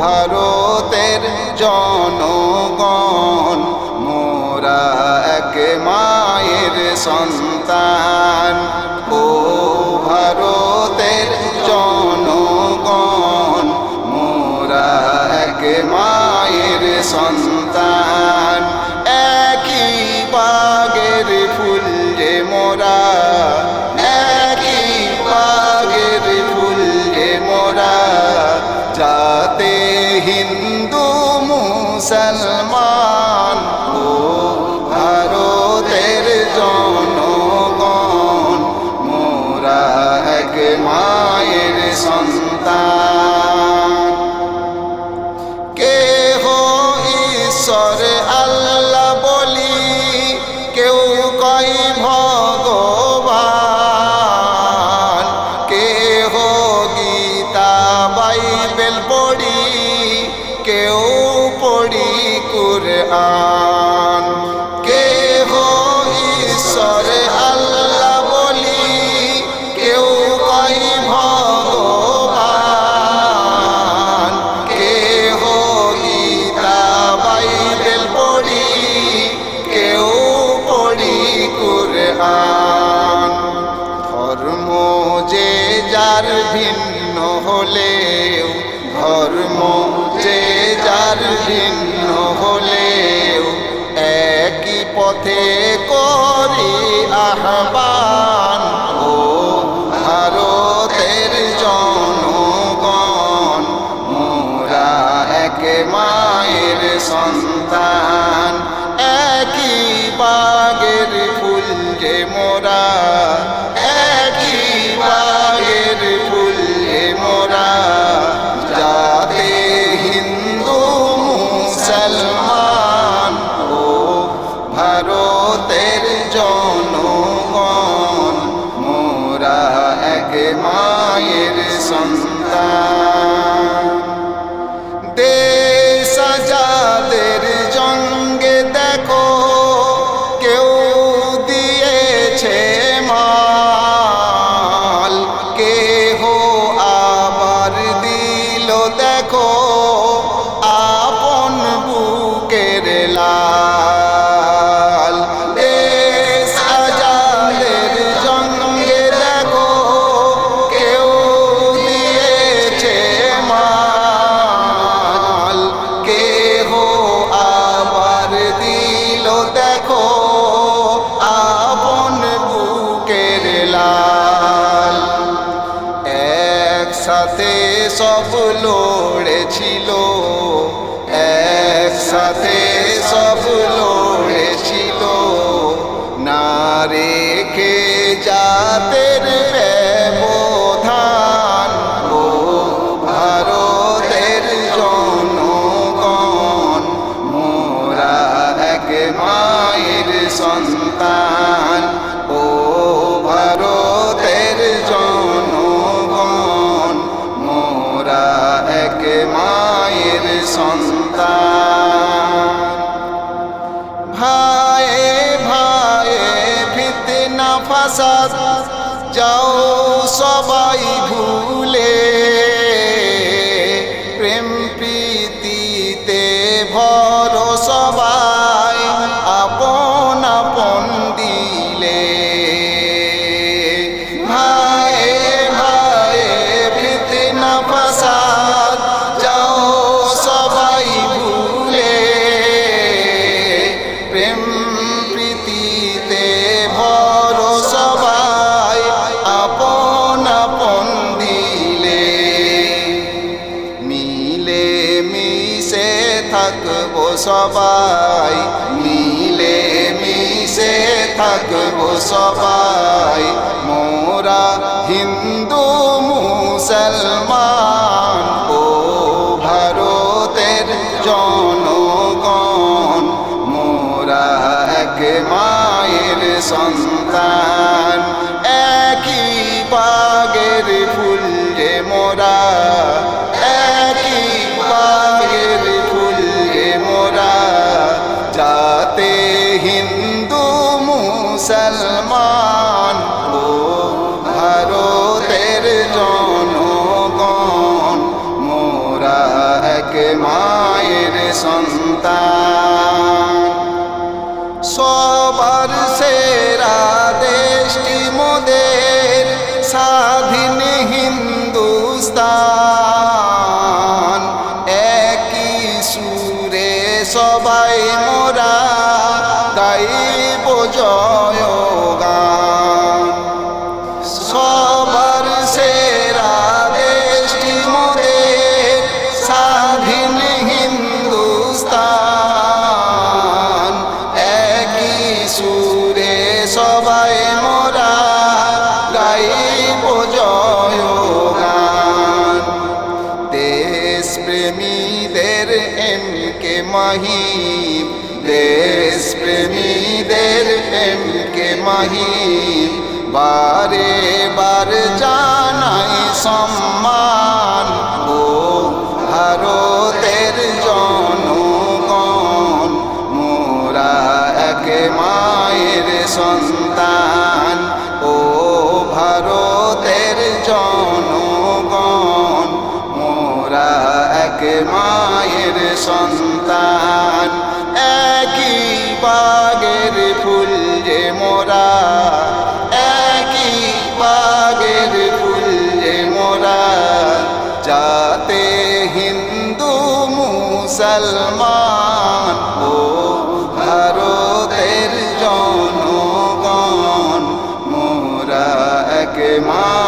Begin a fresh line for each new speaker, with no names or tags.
ভারতের জনগণ মোরা এক মায়ের সন্তান। কুরআন। কে হো ঈশ্বরে আল্লাহ বলি, কেউ কই ভগবান। কে হো গীতা বাইবেল পড়ি, কেউ পড়ি কুরআন। ধর্ম যে যার ভিন্ন হলেও, ধর্ম আর চিহ্ন হলেও একই পথে করি আহবা সব লড়েছিল। একসাথে সব লড়েছিল। না রেখে যাতে ফাসাদ যাও সবাই থাকব সবাই, মিলে মিশে থাকব সবাই। মোরা হিন্দু, মুসলমান, ও ভারতের জনগণ। মোরা এক মায়ের সন্তান, একই বাগের ফুল মোরা গাইব জয় গান। সবার সেরা দেশটি মোদের স্বাধীন হিন্দুস্তান। একই সুরে সবাই মোরা গাইব জয় গান। দেশ প্রেমীদের এম কে মাহিম দেশ প্রেমীদের এম কে মাহিম বারে বার জানাই সম্মান ও ভারতের জনগণ। মোরা এক মায়ের সন্তান, ও ভারতের জনগণ। মোরা এক মায়ের সন্তান। বাগের ফুল যে মোরা, একই বাগের ফুল যে মোরা। যাতে হিন্দু, মুসলমান ও ভারতের জনগণ, মোরা এক মায়ের